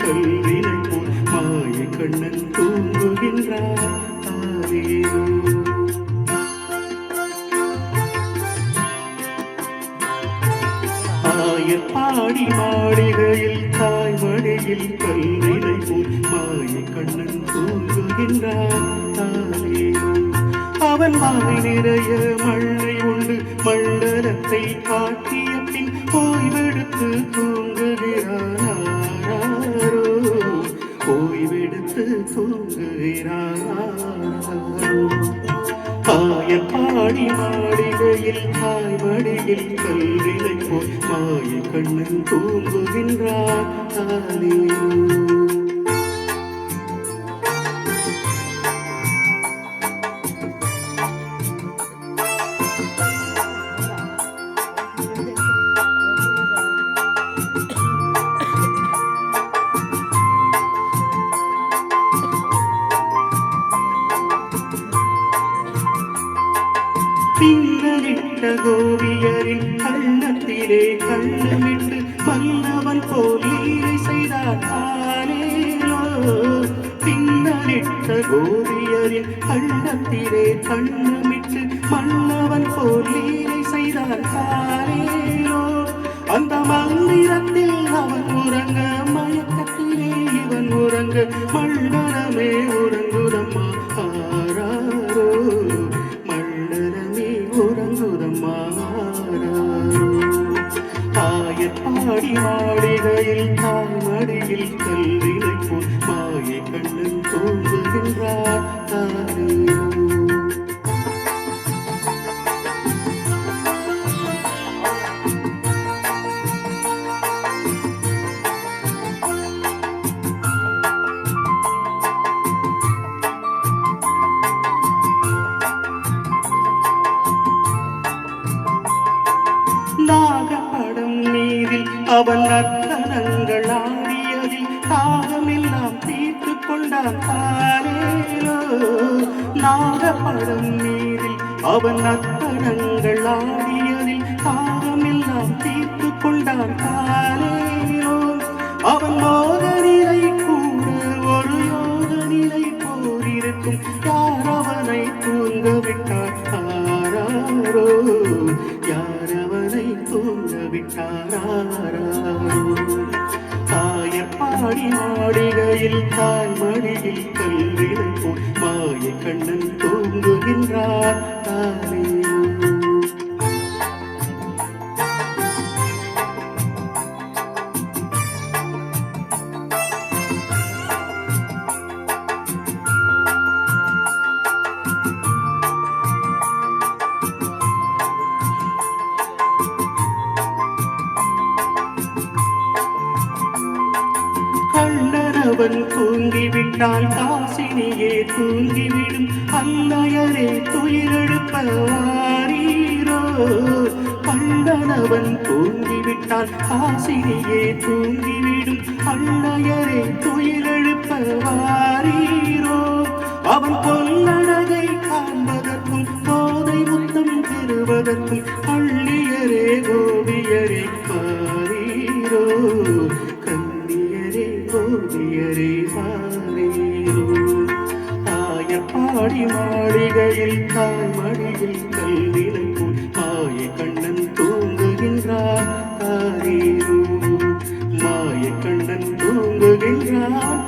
கல்வினை போல் மாய கண்ணன் தூங்குகின்றார். தாரேரோ ஆயர் பாடி மாளிகையில் தாய் மடியில் கல்வினை போல் மாய கண்ணன் தூங்குகின்றார். தானேயோ அவன் மாலை நிறைய மழை உண்டு மண்டலத்தை காட்டிய பின் ஓய்வெடுத்து தூங்குகிறாரோ ஓய்வெடுத்து தூங்குகிறாரோ ஆய பாடி மாளிகையில் தாய் மடியில் கல்விலை போய் மாய கண்ணன் தூங்குகின்றார் தாலியோ கோவியரின் கண்ணத்திலே கண்ணமிட்டு வந்தவன் போலீரை செய்தார் ஆலேலோ பின்னலிட்ட கோவியரின் கண்ணத்திலே கண்ணமிட்டு மன்னவன் போலீரை செய்தார் ஆலேலோ அந்த மந்திரத்தில் அவன் உறங்க மயக்கத்திலே இவன் உறங்க மண்டலமே உறங்குற ஆயர் பாடி மாளிகையில் தாய்மடியில் மடியில் போல் மாயை கண்ணன் தோன்றுகின்றார். அவன் நர்த்தனங்கள் ஆடியதில் தாகமெல்லாம் தீர்த்து கொண்டான். தாரேலோ நாகப்படம் மீதில் அவன் நர்த்தனங்கள் ஆடியதில் தாகமெல்லாம் தீர்த்து கொண்டான். தாரேலோ விட்டாராரோ பாடி மாளிகையில் தாய் மடியில் கல்வினை போல் மாய கண்ணன் தூங்குகின்றார். தானேயோ கண்ணனவன் தூங்கிவிட்டால் காசினியே தூங்கிவிடும். அல்லையரே துயிலெழுப்பவாரீரோ கண்ணனவன் தூங்கிவிட்டால் காசினியே தூங்கிவிடும். அல்லையரே துயிலெழுப்பவாரீரோ அவன் பொன்னழகை காண்பதற்கும் போதை முத்தம் பெறுவதற்கும் அள்ளியரே கோபியரே ஆடி மாளிகையில் தாய்மடியில் மடியில் போல் மாய கண்ணன் தூங்குகின்றார் தாரீரோ மாய கண்ணன் தூங்குகின்றார்